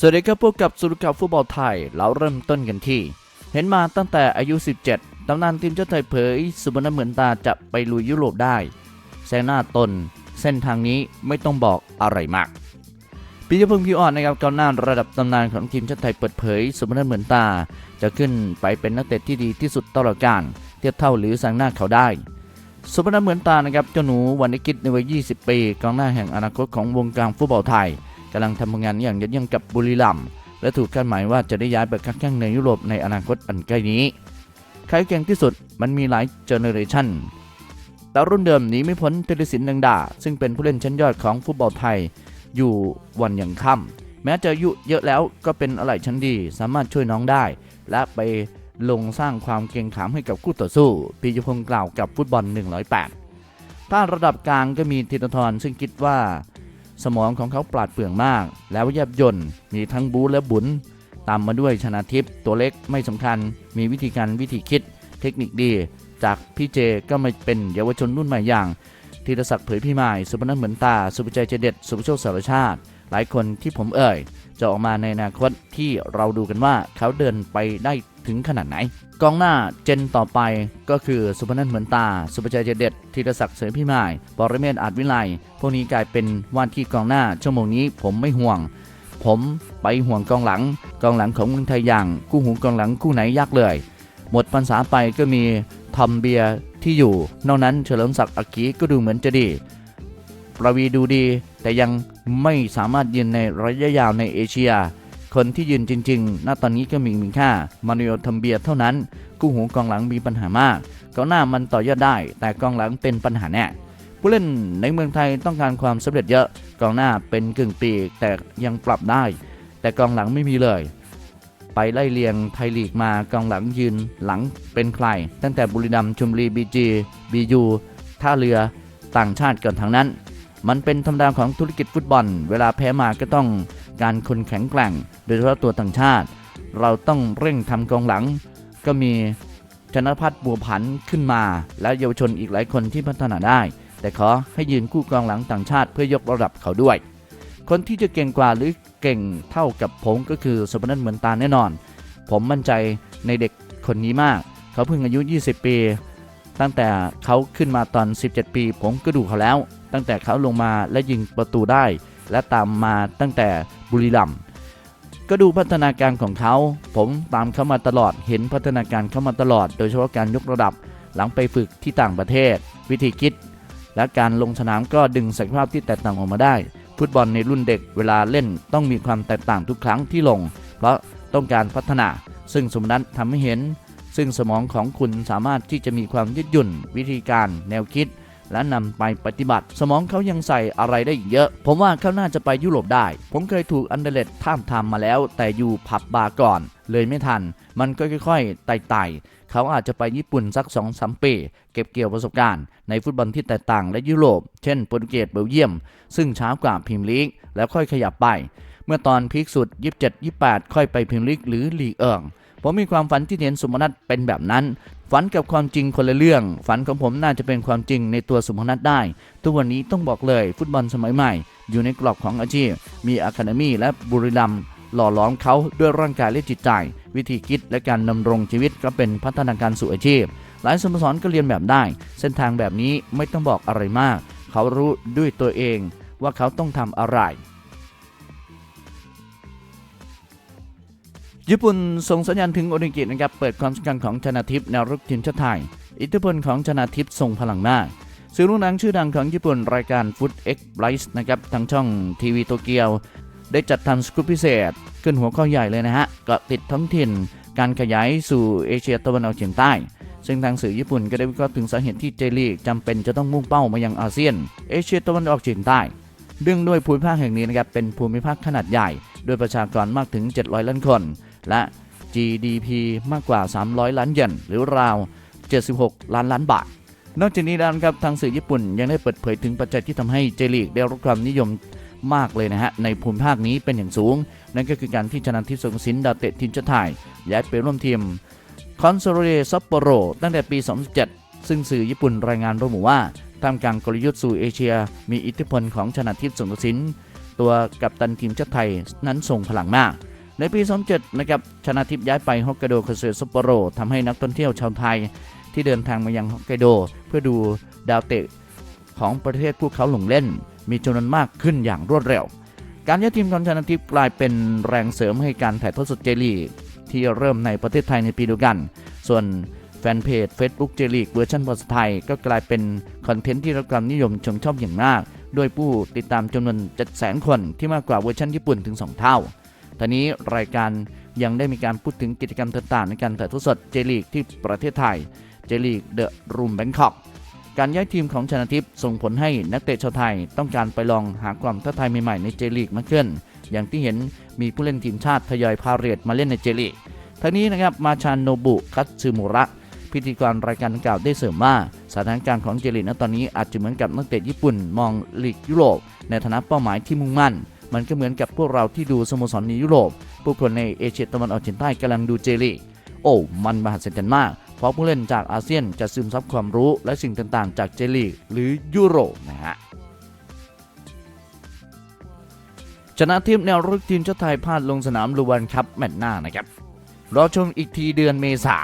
สวัสดีครับพบกับสุรข่าฟุตบอลไทย เราเริ่มต้นกันที่ เห็นมาตั้งแต่อายุ 17 ตำนานทีมชาติไทยเผย สุบรรณเหมือนตาจะไปลุยยุโรปได้แซงหน้าตน เส้นทางนี้ไม่ต้องบอกอะไรมากปิยพงศ์พิวอ่อนนะครับกองหน้าระดับตำนานของทีมชาติไทยเปิดเผย สุบรรณเหมือนตา จะขึ้นไปเป็นนักเตะที่ดีที่สุดตลอดกาลเทียบเท่าหรือแซงหน้าเขาได้ สุพรรณเหมือนตานะครับเจ้าหนูวันนิกิตในวัย 20 ปีกองหน้าแห่งอนาคตของวงการฟุตบอลไทย กำลังทำงานอย่างยอดเยียมกับบุรีรัมย์และถูกคาดหมายว่าจะได้ย้ายไปค้าแข่งในยุโรปในอนาคตอันใกล้นี้ ใครเก่งที่สุดมันมีหลายเจเนอเรชันแต่รุ่นเดิมหนีไม่พ้นเทเลสินดังดา ซึ่งเป็นผู้เล่นชั้นยอดของฟุตบอลไทย อยู่วันอยังค่ำแม้จะอายุเยอะแล้วก็เป็นอะไรชั้นดี สามารถช่วยน้องได้ และไปลงสร้างความเกรงขามให้กับคู่ต่อสู้ปียพงศ์กล่าวกับฟุตบอล 108ถ้าระดับกลางก็มีธีรทรซึ่งคิดว่า สมองของเขาปราดเปรื่องมาก แล้วแยบยนต์มีทั้งบูและบุญตามมาด้วยชนะทิพย์ตัวเล็กไม่สำคัญ มีวิธีการวิธีคิด เทคนิคดี จากพี่เจก็มาเป็นเยาวชนรุ่นใหม่อย่างธีรศักดิ์เผยพี่หมาย สุพนัทเหมือนตา สุภใจเจเด็ด สุภโชคสารชาติ หลายคนที่ผมเอ่ย จะออกมาในอนาคตที่เราดูกันว่าเขาเดินไปได้ถึงขนาดไหน กองหน้าเจนต่อไปก็คือสุพนัทเหมือนตา สุภชัยเจเด็ดธีรศักดิ์เสริมพิมายปรเมศอาจวิไลพวกนี้กลายเป็นว่านที่กองหน้า ชั่วโมงนี้ผมไม่ห่วง ผมไปห่วงกองหลัง กองหลังของเมืองไทยอย่างคู่หูกองหลังคู่ไหนยากเลย หมดพรรษาไปก็มีทอมเบียที่อยู่ นอกนั้นเฉลิมศักดิ์อักขีก็ดูเหมือนจะดี ประวีดูดีแต่ยัง ไม่สามารถยืนในระยะยาวในเอเชีย คนที่ยืนจริงๆ ณ ตอนนี้ก็มีมีค่า มานิโอทัมเบียเท่านั้น กู้หูกองหลังมีปัญหามากกองหน้ามันต่อยอดได้ แต่กองหลังเป็นปัญหาแน่ ผู้เล่นในเมืองไทยต้องการความสำเร็จเยอะ กองหน้าเป็นกึ่งปีกแต่ยังปรับได้ แต่กองหลังไม่มีเลย ไปไล่เลียงไทยลีกมากองหลังยืนหลังเป็นใคร ตั้งแต่บุรีรัมย์ชมรีบีจีบียูท่าเรือต่างชาติกันทั้งนั้น มันเป็นธรรมดาของธุรกิจฟุตบอล เวลาแพ้มาก็ต้องการคนแข็งแกร่ง โดยเฉพาะตัวต่างชาติ เราต้องเร่งทำกองหลัง ก็มีชนพัฒน์บัวผันขึ้นมา และเยาวชนอีกหลายคนที่พัฒนาได้ แต่ขอให้ยืนคู่กองหลังต่างชาติเพื่อยกระดับเขาด้วย คนที่จะเก่งกว่าหรือเก่งเท่ากับผมก็คือสมนัทเหมือนตาแน่นอน ผมมั่นใจในเด็กคนนี้มาก เขาเพิ่งอายุ 20 ปี ตั้งแต่เขาขึ้นมาตอน 17 ปี ผมก็ดูเขาแล้ว ตั้งแต่เขาลงมาและยิงประตูได้ และตามมาตั้งแต่บุรีรัมย์ก็ดูพัฒนาการของเขา ผมตามเขามาตลอดเห็นพัฒนาการเขามาตลอด โดยเฉพาะการยกระดับหลังไปฝึกที่ต่างประเทศ วิธีคิด และการลงสนามก็ดึงศักยภาพที่แตกต่างออกมาได้ ฟุตบอลในรุ่นเด็กเวลาเล่นต้องมีความแตกต่างทุกครั้งที่ลง เพราะต้องการพัฒนา ซึ่งสมนัตทำให้เห็น ซึ่งสมองของคุณสามารถที่จะมีความยืดหยุ่น วิธีการแนวคิด และนำไปปฏิบัติ สมองเขายังใส่อะไรได้อีกเยอะ ผมว่าเขาน่าจะไปยุโรปได้ ผมเคยถูกอันเดเลตท่ามทำมาแล้ว แต่อยู่ผับบาร์ก่อน เลยไม่ทัน มันก็ค่อยๆไต่ๆเขาอาจจะไปญี่ปุ่นสัก2อสปี เก็บเกี่ยวประสบการณ์ ในฟุตบอลที่แตกต่างและยุโรป เช่นโปรตุเกสเบลเยียม ซึ่งช้ากว่าพรีเมียร์ลีกแล้วค่อยขยับไป เมื่อตอนพีคสุด 27-28 ค่อยไปพรีเมียร์ลีกหรือลีเอิง ผมมีความฝันที่เห็นสุมนัทเป็นแบบนั้น ฝันกับความจริงคนละเรื่อง ฝันของผมน่าจะเป็นความจริงในตัวสุมนัทได้ ทุกวันนี้ต้องบอกเลยฟุตบอลสมัยใหม่ อยู่ในกรอบของอาชีพ มีอะคาเดมี่และบุรีรัมย์หล่อหลอมเขาด้วยร่างกายและจิตใจ วิธีคิดและการดำรงชีวิตก็เป็นพัฒนาการสู่อาชีพ หลายสโมสรก็เรียนแบบได้ เส้นทางแบบนี้ไม่ต้องบอกอะไรมาก เขารู้ด้วยตัวเองว่าเขาต้องทำอะไร ญี่ปุ่นส่งสัญญาณถึงโอลิมปิกนะครับเปิดความสำคัญของชนาทิพย์แนวรุกทีมชาติไทย อิทธิพลของชนาทิพย์ทรงพลังมากสื่อรุ่หนังชื่อดังของญี่ปุ่นรายการ Food X b l i c e นะครับทางช่องทีวีโตเกียว ได้จัดทำสกู๊ปพิเศษ ขึ้นหัวข้อใหญ่เลยนะฮะเกาะติดท้องถิ่น การขยายสู่เอเชียตะวันออกเฉียงใต้ ซึ่งทางสื่อญี่ปุ่นก็ได้วิเคราะห์ถึงสาเหตุที่เจลีกจำเป็นจะต้องมุ่งเป้ามายังอาเซียน เอเชียตะวันออกเฉียงใต้เนื่องด้วยภูมิภาคแห่งนี้นะครับเป็นภูมิภาคขนาดใหญ่ ด้วยประชากรมากถึง 700 ล้านคน และ GDP มากกว่า 300 ล้านเยนหรือราว 76 ล้านล้านบาท นอกจากนี้แล้วนครับทางสื่อญี่ปุ่นยังได้เปิดเผยถึงปัจจัยที่ทำให้เจลีกได้รับความนิยมมากเลยนะฮะ ในภูมิภาคนี้เป็นอย่างสูง นั่นก็คือการที่ชนะทิพย์สงสินดาวเตะทีมชาติไทยย้ายไปร่วมทีมคอนโซลเดซัปโปโรตั้งแต่ปี 2007ซึ่งสื่อญี่ปุ่นรายงานระบุว่าท่ามกลางกลยุทธ์สู่เอเชีย มีอิทธิพลของชนะทิพย์สงสินตัวกับตันทีมชาติไทยนั้นส่งพลังมาก ในปี 2007 นะครับ ชนะทิพย์ย้ายไปฮอกไกโดคาเซซัปโปโรทำให้นักท่องเที่ยวชาวไทย ที่เดินทางมายังฮอกไกโด เพื่อดูดาวเตะของประเทศพวกเขาหลงเล่น มีจำนวนมากขึ้นอย่างรวดเร็ว การย้ายทีมของชนะทิพย์กลายเป็นแรงเสริมให้การถ่ายทอดสดเจลีกที่เริ่มในประเทศไทยในปีเดียวกัน ส่วนแฟนเพจ Facebook เจลีกเวอร์ชันภาษาไทย ก็กลายเป็นคอนเทนต์ที่รับความนิยมชมชอบอย่างมากด้วยผู้ติดตามจำนวน700,000 คนที่มากกว่าเวอร์ชันญี่ปุ่นถึง 2 เท่า ทานนี้รายการยังได้มีการพูดถึงกิจกรรมต่างๆในการถ่ายทอดสดเจลีกที่ประเทศไทย เจลีกเดอะรูมแบงคอกการย้ายทีมของชนะทิพย์ส่งผลให้นักเตะชาวไทยต้องการไปลองหาความท้าทายใหม่ๆในเจลีกมากขึ้น อย่างที่เห็นมีผู้เล่นทีมชาติทยอยพาเรตมาเล่นในเจลีกทั้งนี้นะครับมาชานโนบุคัตสึมุระ พิธีกรรายการกล่าวได้เสริมว่าสถานการณ์ของเจลีกณตอนนี้อาจจะเหมือนกับนักเตะญี่ปุ่นมองลีกยุโรปในฐานะเป้าหมายที่มุ่งมั่น มันก็เหมือนกับพวกเราที่ดูสโมสรในยุโรป ผู้คนในเอเชียตะวันออกเฉียงใต้กำลังดูเจลีโอ้ มันมหัศจรรย์มาก เพราะผู้เล่นจากอาเซียนจะซึมซับความรู้และสิ่งต่างๆ จากเจลีหรือยุโรปนะฮะชนะทีมแนวรุกทีมชาติไทยพลาดลงสนามลูวันคัพแมตช์หน้านะครับรอชมอีกทีเดือนเมษา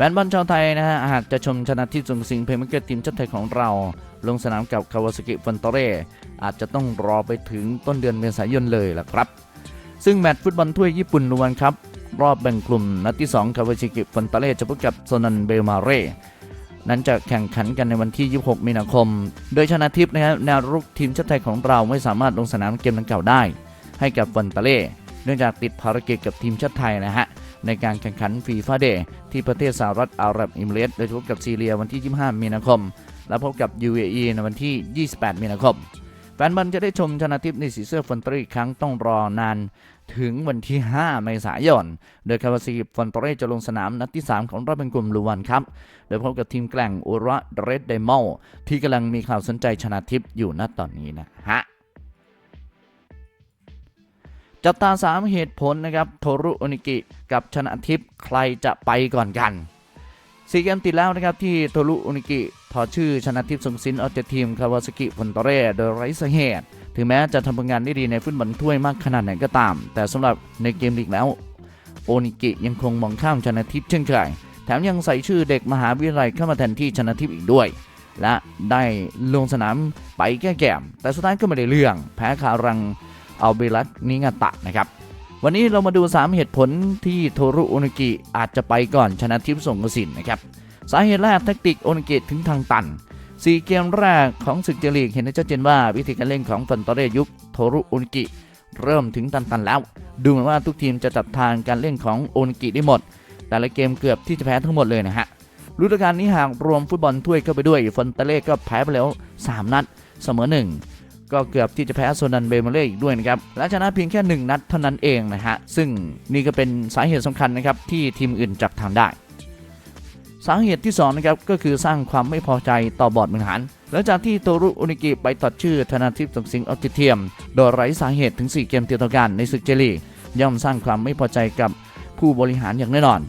แฟนบอลชาวไทยนะฮะหากจะชมชนะทิพย์สงสิงเพลย์เมเกอร์ทีมชาติไทยของเรา ลงสนามกับคาวาซากิฟันโตเร่อาจจะต้องรอไปถึงต้นเดือนเมษายนเลยล่ะครับ ซึ่งแมตช์ฟุตบอลถ้วยญี่ปุ่นลูวันครับ รอบแบ่งกลุ่มนัดที่ 2คาวาซากิฟันโตเร่จะพบกับโซนันเบลมาเร่นั้นจะแข่งขันกันในวันที่ 26 มีนาคม โดยชนะทิพย์นะครับแนวรุกทีมชาติไทยของเราไม่สามารถลงสนามเกมดังกล่าวได้ ให้กับฟันตาเล่ เนื่องจากติดภารกิจกับทีมชาติไทยนะฮะ ในการแข่งขันฟีฟ่าเดย์ที่ประเทศสหรัฐอาหรับเอมิเรตส์โดยพบกับซีเรียวันที่ 25 มีนาคม และพบกับ UAE ในวันที่ 28 มีนาคมแฟนบอลจะได้ชมชนะทิพย์ในสีเสื้อฟอนตรีอีกครั้งต้องรอนานถึงวันที่ 5 เมษายน โดยคาวาซิฟอนตเรจะลงสนามนัดที่ 3 ของรอบเป็นกลุ่มลูวันครับ โดยพบกับทีมแกล่งอุระเรดไดมอลที่กำลังมีข่าวสนใจชนะทิพย์อยู่ณตอนนี้นะฮะ จับตา 3 เหตุผลนะครับโทรุโอนิกิ กับชนะทิพย์ใครจะไปก่อนกันสี่เกมติดแล้วนะครับที่โทรุโอนิกิถอดชื่อชนะทิพย์สงสินออกจากทีมคาวาซากิฟอนตเร่โดยไร้สาเหตุ ถึงแม้จะทำผลงานได้ดีในฟุตบอลถ้วยมากขนาดไหนก็ตาม แต่สำหรับในเกมลีกแล้ว โอนิกิยังคงมองข้ามชนะทิพย์เช่นเคยแถมยังใส่ชื่อเด็กมหาวิทยาลัยเข้ามาแทนที่ชนะทิพย์อีกด้วย และได้ลงสนามไปแก้แกมแต่สุดท้ายก็ไม่ได้เรื่อง แพ้คารัง อาเบลัสนิงาตะนะครับวันนี้เรามาดู 3 เหตุผลที่โทรุโอนกิอาจจะไปก่อนชนะทิพย์ส่งกสินนะครับสาเหตุแรกแทคติกโอนกิถึงทางตัน4เกมแรกของศึกเจลีกเห็นได้ชัดเจนว่าวิธีการเล่นของฟันตอเรยุคโทรุโอนกิเริ่มถึงตันๆแล้ว ดูเหมือนว่าทุกทีมจะจับทางการเล่นของโอนกิได้หมด แต่ละเกมเกือบที่จะแพ้ทั้งหมดเลยนะฮะฤดูกาลนี้หากรวมฟุตบอลถ้วยเข้าไปด้วยฟันตาเล่ก็แพ้ไปแล้ว 3 นัดเสมอ1 ก็เกือบที่จะแพ้โซนันเบเมเล่อีกด้วยนะครับและชนะเพียงแค่ 1 นัดเท่านั้นเองนะฮะ ซึ่งนี่ก็เป็นสาเหตุสำคัญนะครับที่ทีมอื่นจับทางได้ สาเหตุที่2นะครับก็คือสร้างความไม่พอใจต่อบอร์ดบริหารหลังจากที่โตรุอุนิกิไปตัดชื่อธนาทิพย์สงสิงห์ออติเทียม โดยไร้สาเหตุถึง 4 เกมติดต่อกันในศึกเจลีย่อมสร้างความไม่พอใจกับผู้บริหารอย่างแน่นอน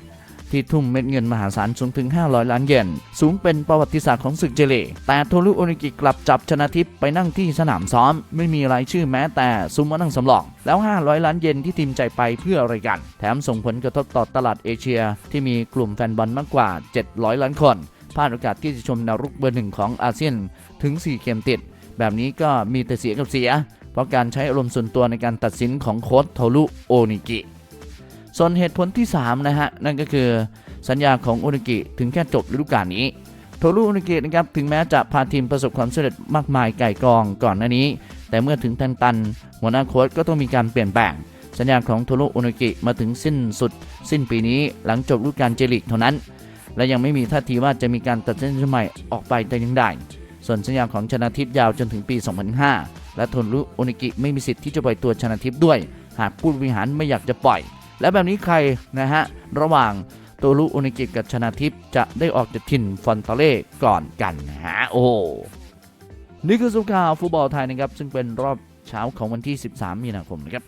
ที่ทุ่มเม็ดเงินมหาศาลสูงถึง 500 ล้านเยนสูงเป็นประวัติศาสตร์ของศึกเจเลแต่โทรุโอนิกิกลับจับชนะทิพย์ไปนั่งที่สนามซ้อม ไม่มีรายชื่อแม้แต่ซุ้มมานั่งสำรองแล้ว 500 ล้านเยนที่ทีมใจไปเพื่ออะไรกัน แถมส่งผลกระทบต่อตลาดเอเชีย ที่มีกลุ่มแฟนบอลมากกว่า 700 ล้านคนพลาดโอกาสที่จะชมนวรุกเบอร์หนึ่งของอาเซียนถึง 4 เกมติด แบบนี้ก็มีแต่เสียกับเสีย เพราะการใช้อารมณ์ส่วนตัวในการตัดสินของโค้ชโทรุโอนิกิ ส่วนเหตุผลที่ 3 นะฮะ นั่นก็คือสัญญาของโอนิกิถึงแค่จบฤดูกาลนี้ โทรุโอนิกินะครับถึงแม้จะพาทีมประสบความสำเร็จมากมายไก่กองก่อนหน้านี้ แต่เมื่อถึงทันตัน หัวหน้าโค้ชก็ต้องมีการเปลี่ยนแปลงสัญญาของโทรุโอนิกิมาถึงสิ้นสุด สิ้นปีนี้หลังจบฤดูกาลเจลิกเท่านั้น และยังไม่มีท่าทีว่าจะมีการตัดสินใจใหม่ออกไปแต่ยังได้ส่วนสัญญาของชนะทิพย์ยาวจนถึงปี 2005 และโทรุโอนิกิไม่มีสิทธิ์ที่จะปล่อยตัวชนะทิพย์ด้วย หากผู้บริหารไม่อยากจะปล่อย และแบบนี้ใครนะฮะ ระหว่างตัวรุโอนิกิกับชนาทิพย์จะได้ออกจากถิ่นฟอนตาเล่ก่อนกันฮะโอ้นี่คือสุขข่าวฟุตบอลไทยนะครับ ซึ่งเป็นรอบเช้าของวันที่ 13 มีนาคมนะครับ